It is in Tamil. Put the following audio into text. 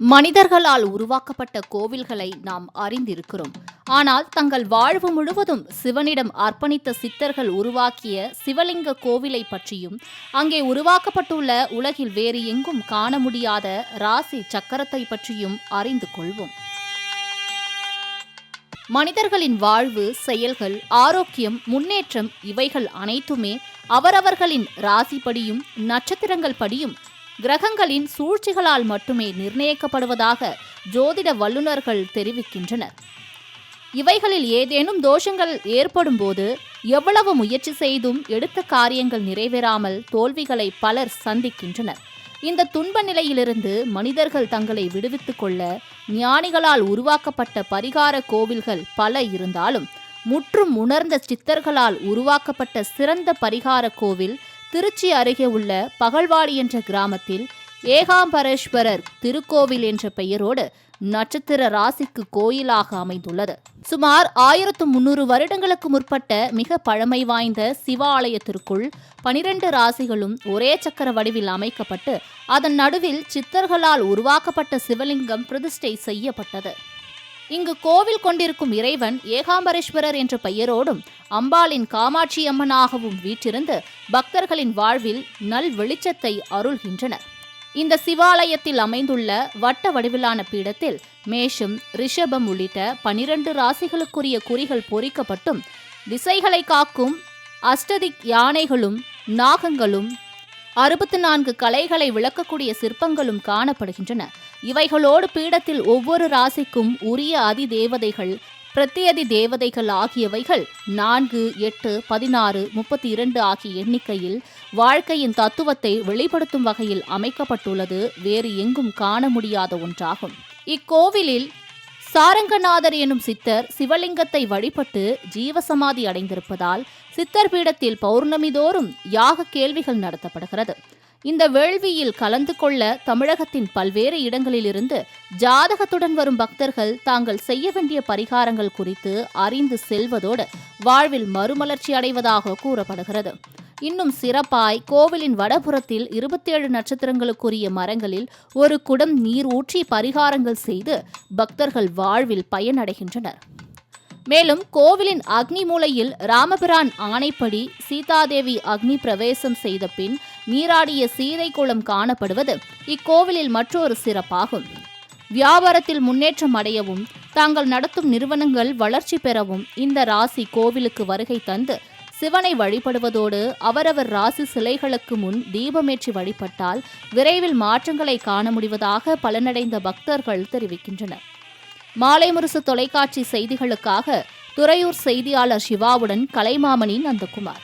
மனிதர்களால் உருவாக்கப்பட்ட கோவில்களை நாம் அறிந்திருக்கிறோம். ஆனால் தங்கள் வாழ்வு முழுவதும் சிவனிடம் அர்ப்பணித்த சித்தர்கள் உருவாக்கிய சிவலிங்க கோவிலை பற்றியும் அங்கே உருவாக்கப்பட்டுள்ள உலகில் வேறு எங்கும் காண முடியாத ராசி சக்கரத்தை பற்றியும் அறிந்து கொள்வோம். மனிதர்களின் வாழ்வு செயல்கள் ஆரோக்கியம் முன்னேற்றம் இவைகள் அனைத்துமே அவரவர்களின் ராசிப்படியும் நட்சத்திரங்கள் படியும் கிரகங்களின் சூழ்ச்சிகளால் மட்டுமே நிர்ணயிக்கப்படுவதாக ஜோதிட வல்லுநர்கள் தெரிவிக்கின்றனர். இவைகளில் ஏதேனும் தோஷங்கள் ஏற்படும் போது எவ்வளவு முயற்சி செய்தும் எடுத்த காரியங்கள் நிறைவேறாமல் தோல்விகளை பலர் சந்திக்கின்றனர். இந்த துன்ப நிலையிலிருந்து மனிதர்கள் தங்களை விடுவித்துக் கொள்ள ஞானிகளால் உருவாக்கப்பட்ட பரிகார கோவில்கள் பல இருந்தாலும் முற்றும் உணர்ந்த சித்தர்களால் உருவாக்கப்பட்ட சிறந்த பரிகார கோவில் திருச்சி அருகே உள்ள பகல்வாடி என்ற கிராமத்தில் ஏகாம்பரேஸ்வரர் திருக்கோவில் என்ற பெயரோடு நட்சத்திர ராசிக்கு கோயிலாக அமைந்துள்ளது. சுமார் ஆயிரத்து முன்னூறு வருடங்களுக்கு முற்பட்ட மிக பழமை வாய்ந்த சிவாலயத்திற்குள் பனிரெண்டு ராசிகளும் ஒரே சக்கர வடிவில் அமைக்கப்பட்டு அதன் நடுவில் சித்தர்களால் உருவாக்கப்பட்ட சிவலிங்கம் பிரதிஷ்டை செய்யப்பட்டது. இங்கு கோவில் கொண்டிருக்கும் இறைவன் ஏகாம்பரேஸ்வரர் என்ற பெயரோடும் அம்பாளின் காமாட்சி அம்மனாகவும் வீற்றிருந்து பக்தர்களின் வாழ்வில் நல் வெளிச்சத்தை அருள்கின்றனர். இந்த சிவாலயத்தில் அமைந்துள்ள வட்ட வடிவிலான பீடத்தில் மேஷம் ரிஷபம் உள்ளிட்ட பனிரெண்டு ராசிகளுக்குரிய குறிகள் பொறிக்கப்பட்டும். திசைகளை காக்கும் அஷ்டதிக் யானைகளும் நாகங்களும் அறுபத்து நான்கு கலைகளை விளக்கக்கூடிய சிற்பங்களும் காணப்படுகின்றன. இவைகளோடு பீடத்தில் ஒவ்வொரு ராசிக்கும் உரிய அதி தேவதைகள் பிரத்யதி தேவதைகள் ஆகியவைகள் நான்கு எட்டு பதினாறு முப்பத்தி இரண்டு ஆகிய எண்ணிக்கையில் வாழ்க்கையின் தத்துவத்தை வெளிப்படுத்தும் வகையில் அமைக்கப்பட்டுள்ளது. வேறு எங்கும் காண முடியாத ஒன்றாகும். இக்கோவிலில் சாரங்கநாதர் எனும் சித்தர் சிவலிங்கத்தை வழிபட்டு ஜீவசமாதி அடைந்திருப்பதால் சித்தர் பீடத்தில் பௌர்ணமி தோறும் யாக கேள்விகள் நடத்தப்படுகிறது. இந்த வேள்வியில் கலந்து கொள்ள தமிழகத்தின் பல்வேறு இடங்களிலிருந்து ஜாதகத்துடன் வரும் பக்தர்கள் தாங்கள் செய்ய வேண்டிய பரிகாரங்கள் குறித்து அறிந்து செல்வதோடு வாழ்வில் மறுமலர்ச்சி அடைவதாக கூறப்படுகிறது. இன்னும் சிறப்பாய் கோவிலின் வடபுறத்தில் இருபத்தேழு நட்சத்திரங்களுக்குரிய மரங்களில் ஒரு குடம் நீர் ஊற்றி பரிகாரங்கள் செய்து பக்தர்கள் வாழ்வில் பயனடைகின்றனர். மேலும் கோவிலின் அக்னி மூலையில் ராமபிரான் ஆணைப்படி சீதாதேவி அக்னி பிரவேசம் செய்த பின் நீராடிய சீதை குளம் காணப்படுவது இக்கோவிலில் மற்றொரு சிறப்பாகும். வியாபாரத்தில் முன்னேற்றம் அடையவும் தாங்கள் நடத்தும் நிறுவனங்கள் வளர்ச்சி பெறவும் இந்த ராசி கோவிலுக்கு வருகை தந்து சிவனை வழிபடுவதோடு அவரவர் ராசி சிலைகளுக்கு முன் தீபமேற்றி வழிபட்டால் விரைவில் மாற்றங்களை காண முடிவதாக பலனடைந்த பக்தர்கள் தெரிவிக்கின்றனர். மாலை முரசு தொலைக்காட்சி செய்திகளுக்காக துறையூர் செய்தியாளர் சிவாவுடன் கலைமாமணி நந்தகுமார்.